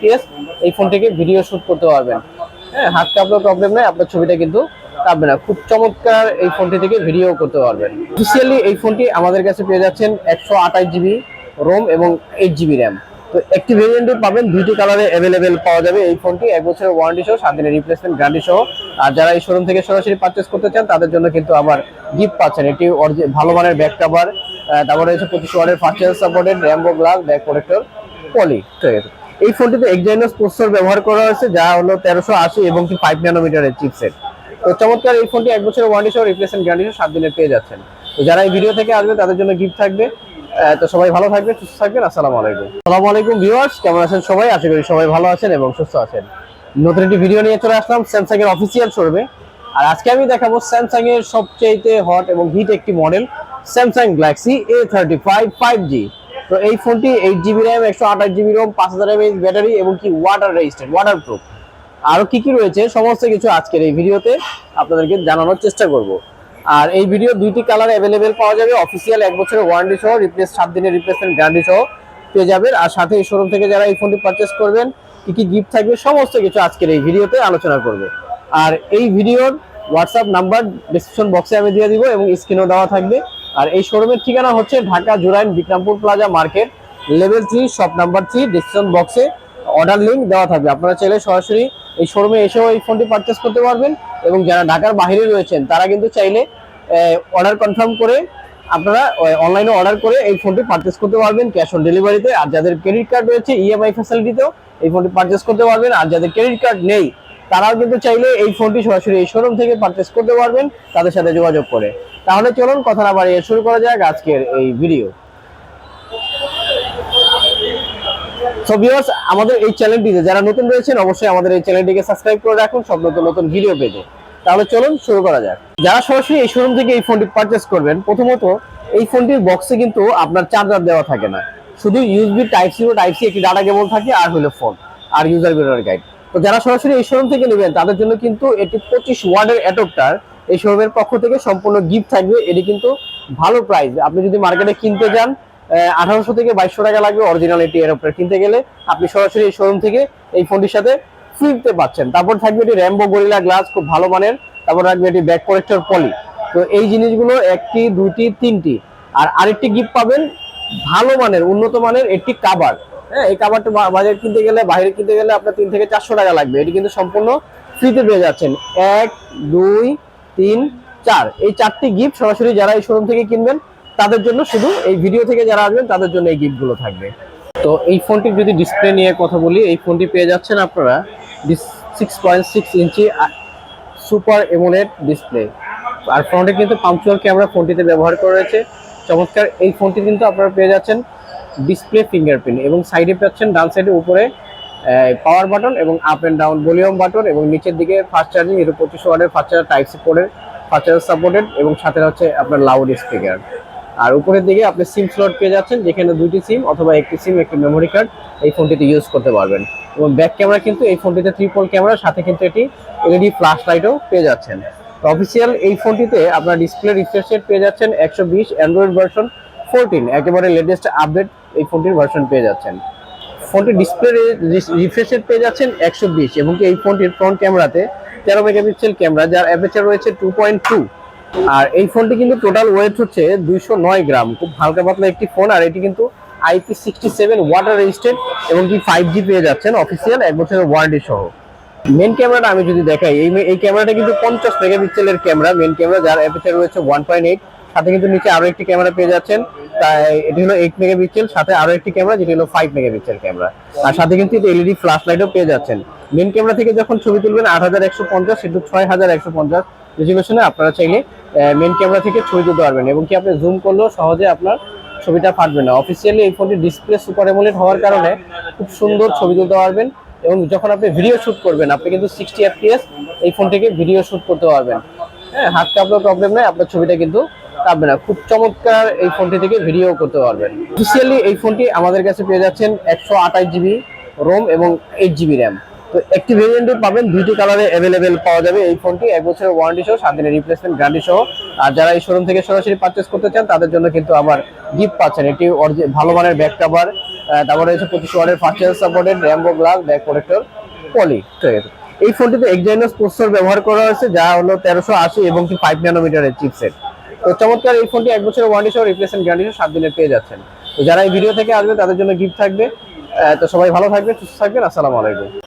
FPS এই phone থেকে video shoot করতে পারবেন। হ্যাঁ হাত কাঁপলেও প্রবলেম নেই, আপনার ছবিটা কিন্তু কাঁপবে না। খুব চমৎকার এই ফোনটি থেকে ভিডিও করতে পারবেন। অফিসিয়ালি এই ফোনটি আমাদের কাছে পেয়ে যাচ্ছেন একশো আঠাশ জিবি রোম এবং এইট জিবি র্যাম তো একটি ভেরিয়েন্টে পাবেন, দুইটি কালারে অ্যাভেলেবেল পাওয়া যাবে এই ফোনটি এক বছরের ওয়ারেন্টি সহ, সাত দিনের রিপ্লেসমেন্ট গ্যারান্টি সহ। আর যারা এই শোরুম থেকে সরাসরি পারচেস করতে চান, তাদের জন্য কিন্তু আবার গিফট পাচ্ছেন। এটি ভালো মানের ব্যাক কাভার তারপরে রয়েছে পঁচিশ ওয়ার্ডের ফার্স্ট সাপোর্টেড র্যাম্বো গ্লাস ব্যাক প্রোটেক্টর পলি এই ফোনটিতে এক্সাইনোস প্রসেসর ব্যবহার করা হয়েছে, যা হলো তেরোশো আশি এবং কি ফাইভ ন্যানোমিটারের চিপসেট তো চমৎকার এই ফোনটি এক বছরের ওয়ারেন্টি সহ রিপ্লেসমেন্ট গ্যারান্টি সহ সাত দিনের পেয়ে যাচ্ছেন। তো যারা এই ভিডিও থেকে আসবে, তাদের জন্য গিফট থাকবে। তো সবাই ভালো থাকবেন, সুস্থ থাকবেন, আসসালামু আলাইকুম। আসসালামু আলাইকুম ভিউয়ার্স কেমন আছেন সবাই? আশা করি সবাই ভালো আছেন এবং সুস্থ আছেন। নতুন একটি ভিডিও নিয়ে চলে আসলাম স্যামসাং এর অফিসিয়াল শোরুমে আর আজকে আমি দেখাবো স্যামসাং এর সবচেয়ে হট এবং হিট একটি model Samsung Galaxy A thirty five five G তো এই ফোনটি এইট জিবি র্যাম একশো আঠাশ জিবি রোম পাঁচ হাজার এমএইচ ব্যাটারি এবং কি ওয়াটার রেজিস্টেড ওয়াটার প্রুফ আরও কী কি রয়েছে? সমস্ত কিছু আজকের এই ভিডিওতে আপনাদেরকে জানানোর চেষ্টা করব। আর এই ভিডিও দুইটি কালার অ্যাভেলেবেল পাওয়া যাবে। অফিসিয়াল এক বছরের ওয়ারেন্টি সহ রিপ্লেস সাত দিনের রিপ্লেসমেন্ট গ্যারান্টি সহ পেয়ে যাবেন। আর সাথে এই শোরুম থেকে যারা এই ফোনটি পারচেস করবেন, কী কী গিফট থাকবে, সমস্ত কিছু আজকের এই ভিডিওতে আলোচনা করব। আর এই ভিডিওর হোয়াটসঅ্যাপ নাম্বার ডিসক্রিপশন বক্সে আমি দিয়ে দিব এবং স্ক্রিনেও দেওয়া থাকবে। আর এই শোরুমের ঠিকানা হচ্ছে Dhaka Jurain Bikrampur plaza market level three shop number three description বক্সে অর্ডার লিঙ্ক দেওয়া থাকবে। আপনারা চাইলে সরাসরি এই শোরুমে এসেও এই ফোনটি পারচেস করতে পারবেন এবং যারা ঢাকার বাইরে রয়েছেন, তারা কিন্তু চাইলে অর্ডার কনফার্ম করে আপনারা অনলাইনে অর্ডার করে এই ফোনটি পারচেস করতে পারবেন ক্যাশ অন ডেলিভারিতে আর যাদের ক্রেডিট কার্ড রয়েছে ইএমআই ফ্যাসিলিটিতেও এই ফোনটি পারচেস করতে পারবেন। আর যাদের ক্রেডিট কার্ড নেই তারাও কিন্তু চাইলে এই ফোনটি সরাসরি এই শোরুম থেকে পারচেস করতে পারবেন, তাদের সাথে যোগাযোগ করে। তাহলে চলুন, কথা না বাড়িয়ে শুরু করা যাক আজকের এই ভিডিও আমাদের এই চ্যানেলটিতে যারা নতুন রয়েছেন, অবশ্যই আমাদের এই চ্যানেলটিকে সাবস্ক্রাইব করে রাখুন, সব নতুন নতুন ভিডিও পেতে। তাহলে চলুন, শুরু করা যাক। যারা সরাসরি এই শোরুম থেকে এই ফোনটি পারচেস করবেন, প্রথমত এই ফোনটির বক্সে কিন্তু আপনার চার্জার দেওয়া থাকে না। শুধু ইউএসবি টাইপ সি ও টাইপ সি একটি ডাটা কেবল থাকে, আর হলো ফোন আর ইউজার বিটার গাইড তো যারা সরাসরি এই শোরুম থেকে নেবেন, তাদের জন্য কিন্তু এটি পঁচিশ ওয়ার্ডের অ্যাডপ্টার। এই শোরুমের পক্ষ থেকে সম্পূর্ণ গিফট থাকবে। এটি কিন্তু ভালো প্রাইস আপনি যদি মার্কেটে কিনতে যান আঠারোশো থেকে বাইশশো টাকা লাগবে অরিজিনাল এটি অ্যাডপ্টার কিনতে গেলে। আপনি সরাসরি এই শোরুম থেকে এই ফোনটির সাথে ফ্রিতে পাচ্ছেন। তারপর থাকবে এটি র্যাম্বো গরিলা গ্লাস খুব ভালো মানের। তারপর রাখবে এটি ব্যাক প্রোটেক্টর পলি তো এই জিনিসগুলো একটি, দুইটি, তিনটি। আর আরেকটি গিফট পাবেন ভালো মানের, উন্নত মানের একটি কাবার হ্যাঁ এই কাবারটা বা- বাজারে কিনতে গেলে, বাইরে কিনতে গেলে আপনার তিন থেকে চারশো টাকা লাগবে। এটি কিন্তু সম্পূর্ণ ফ্রিতে পেয়ে যাচ্ছেন। এক, দুই, তিন, চার। এই চারটি গিফট সরাসরি যারা এই শোরুম থেকে কিনবেন, তাদের জন্য শুধু এই ভিডিও থেকে যারা আসবেন, তাদের জন্য এই গিফটগুলো থাকবে। তো এই ফোনটির যদি ডিসপ্লে নিয়ে কথা বলি, এই ফোনটি পেয়ে যাচ্ছেন আপনারা সিক্স পয়েন্ট সিক্স ইঞ্চি সুপার এমোলেড ডিসপ্লে আর ফ্রন্টে কিন্তু পাম্পচুয়াল ক্যামেরা ফোনটিতে ব্যবহার করা রয়েছে। চমৎকার, এই ফোনটি কিন্তু আপনারা পেয়ে যাচ্ছেন ডিসপ্লে ফিঙ্গারপ্রিন্ট এবং সাইডে পাচ্ছেন ডান সাইডে উপরে পাওয়ার বাটন এবং up and down volume button এবং নিচের দিকে ফাস্ট চার্জিং এটা পঁচিশ ওয়ার্ডের ফাস্ট চার্জার টাইপ সি পোর্টের ফাস্ট চার্জার সাপোর্টেড এবং সাথে হচ্ছে আপনার লাউড স্পিকার আর উপরের দিকে আপনি সিম স্লট পেয়ে যাচ্ছেন, যেখানে দুইটি সিম অথবা একটি সিম একটি মেমোরি কার্ড এই ফোনটিতে ইউজ করতে পারবেন। এবং ব্যাক ক্যামেরা কিন্তু এই ফোনটিতে ট্রিপল ক্যামেরা সাথে কিন্তু এটি এলইডি ফ্ল্যাশ লাইটও পেয়ে যাচ্ছেন। অফিসিয়াল এই ফোনটিতে আপনার ডিসপ্লে রিফ্রেশ রেট পেয়ে যাচ্ছেন একশো বিশ অ্যান্ড্রয়েড ভার্সন ফোরটিন একেবারে লেটেস্ট আপডেট এই ফোনটির ভার্সন পেয়ে যাচ্ছেন। ফোনটির ডিসপ্লে রিফ্রেশ রেট পেয়ে যাচ্ছেন একশো বিশ এবং এই ফোনটির ফ্রন্ট ক্যামেরাতে তেরো মেগাপিক্সেল ক্যামেরা যার অ্যাপারচার রয়েছে টু পয়েন্ট টু আর এই ফোনটি কিন্তু টোটাল ওয়েট হচ্ছে দুইশো নয় গ্রাম। খুব হালকা পাতলা একটি ফোন আর এটি কিন্তু IP sixty seven water resisted এবং কি ফাইভ জি পেয়ে যাচ্ছেন অফিসিয়াল এক বছরের ওয়ারেন্টি সহ। মেন ক্যামেরাটা আমি যদি দেখাই, এই এই ক্যামেরাটা কিন্তু পঞ্চাশ মেগাপিক্সেলের ক্যামেরা মেন ক্যামেরা যার অ্যাপারচার রয়েছে ওয়ান পয়েন্ট এইট সাথে কিন্তু নিচে আরও একটি ক্যামেরা পেয়ে যাচ্ছেন। তাই এটি হলো এইট মেগাপিক্সেল সাথে আরও একটি ক্যামেরা, যেটি হলো ফাইভ মেগাপিক্সেল ক্যামেরা। আর সাথে কিন্তু এলইডি ফ্ল্যাশ লাইটও পেয়ে যাচ্ছেন। মেন ক্যামেরা থেকে যখন ছবি তুলবেন আট হাজার একশো পঞ্চাশ কিন্তু ছয় হাজার একশো পঞ্চাশ রেজুলেশনে আপনারা চাইলে মেন ক্যামেরা থেকে ছবি তুলতে পারবেন। এবং কি আপনি জুম করলেও সহজে আপনার ছবিটা ফাটবে না। অফিসিয়ালি এই ফোনটি ডিসপ্লে সুপার এমোলেড হওয়ার কারণে খুব সুন্দর ছবি তুলতে পারবেন। এবং যখন আপনি ভিডিও শুট করবেন, আপনি কিন্তু সিক্সটি এফপিএস এই ফোন থেকে ভিডিও শুট করতে পারবেন। হ্যাঁ হাত কাঁপলেও প্রবলেম নেই, আপনার ছবিটা কিন্তু কাঁপবে না। খুব চমৎকার এই ফোনটি থেকে ভিডিও করতে পারবেন। অফিসিয়ালি এই ফোনটি আমাদের কাছে পেয়ে যাচ্ছেন একশো আঠাশ জিবি রোম এবং এইট জিবি র্যাম তো একটি ভেরিয়েন্টে পাবেন, দুইটি কালারে অ্যাভেলেবেল পাওয়া যাবে এই ফোনটি এক বছরের ওয়ারেন্টি সহ, সাত দিনের রিপ্লেসমেন্ট গ্যারান্টি সহ। আর যারা এই শোরুম থেকে সরাসরি পারচেস করতে চান, তাদের জন্য কিন্তু আবার গিফট পাচ্ছেন। এটি ভালো মানের ব্যাক কভার তারপরে রয়েছে পঁচিশ ওয়ার্ডের ফার্স্ট সাপোর্টেড র্যাম্বো গ্লাস ব্যাক প্রোটেক্টর পলি এই ফোনটিতে এক্সাইনাস প্রসেসর ব্যবহার করা হয়েছে, যা হলো তেরোশো আশি এবং কি ফাইভ ন্যানোমিটারের চিপসেট তো চমৎকার এই ফোনটি এক বছরের ওয়ারেন্টি সহ রিপ্লেসমেন্ট গ্যারান্টি সহ সাত দিনের পেয়ে যাচ্ছেন। তো যারা এই ভিডিও থেকে আসবে, তাদের জন্য গিফট থাকবে। তো সবাই ভালো থাকবে সুস্থ থাকবেন। আসসালামু আলাইকুম।